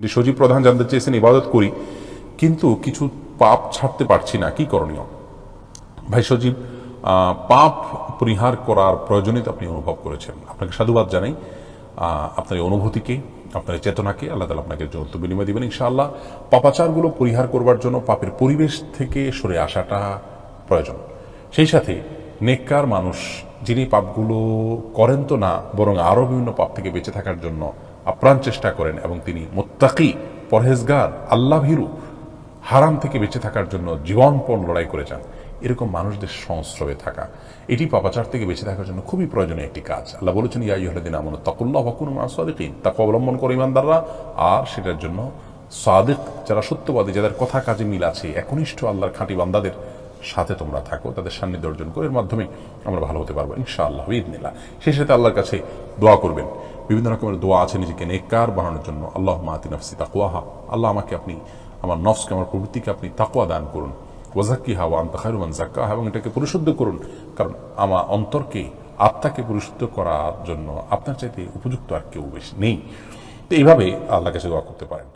যে সজীব প্রধান জানতে চেয়েছেন, ইবাদত করি, কিন্তু কিছু পাপ ছাড়তে পারছি না। কি করণীয়? ভাই সজীব পাপ পরিহার করার প্রয়োজনীয়তা আপনি অনুভব করেছেন। আপনাকে সাধুবাদ জানাই। আপনার অনুভূতিকে, আপনার চেতনাকে আল্লাহ তালা আপনাকে যৌথ বিনিময় দিবেন ইনশাআল্লাহ। পাপাচারগুলো পরিহার করবার জন্য পাপের পরিবেশ থেকে সরে আসাটা প্রয়োজন। সেই সাথে নেককার মানুষ, যিনি পাপগুলো করেন তো না, বরং আরও বিভিন্ন পাপ থেকে বেঁচে থাকার জন্য আপ্রাণ চেষ্টা করেন এবং তিনি মোত্তাকি, পরহেজগার আল্লাহ ভীরু হারাম থেকে বেঁচে থাকার জন্য জীবনপণ লড়াই করে যান। এরকম মানুষদের সংস্রবে থাকা। এটি পাপাচার থেকে বেঁচে থাকার জন্য খুবই প্রয়োজনীয় একটি কাজ। আল্লাহ বলেছেন, ইয়া ইহদিন আমন তাকুল্লাহ হকুন সাদিকিন। তাকে অবলম্বন করে ইমানদাররা আর সেটার জন্য সাদিক, যারা সত্যবাদী, যাদের কথা কাজে মিল আছে, একনিষ্ঠ আল্লাহর খাঁটি বান্দাদের সাথে তোমরা থাকো, তাদের সান্নিধ্য অর্জন করো, এর মাধ্যমে আমরা ভালো হতে পারব, ইনশাআল্লাহ ঈদনিল্লাহ সেই সাথে আল্লাহর কাছে দোয়া করবেন। বিভিন্ন রকমের দোয়া আছে নিজেকে নেককার বানানোর জন্য। আল্লাহ মাতি নফসি তাকুয়াহা আল্লাহ আমাকে আপনি, আমার নফসকে, আমার প্রবৃত্তিকে আপনি তাকুয়া দান করুন। ওয়াজাক্কি হাওয়া খায়রুমান জাক্কা এবং এটাকে পরিশুদ্ধ করুন। কারণ আমার অন্তরকে আত্মাকে পরিশুদ্ধ করার জন্য আপনার চাইতে উপযুক্ত আর কেউ বেশি নেই। তো এইভাবে আল্লাহ কাছে দোয়া করতে পারেন।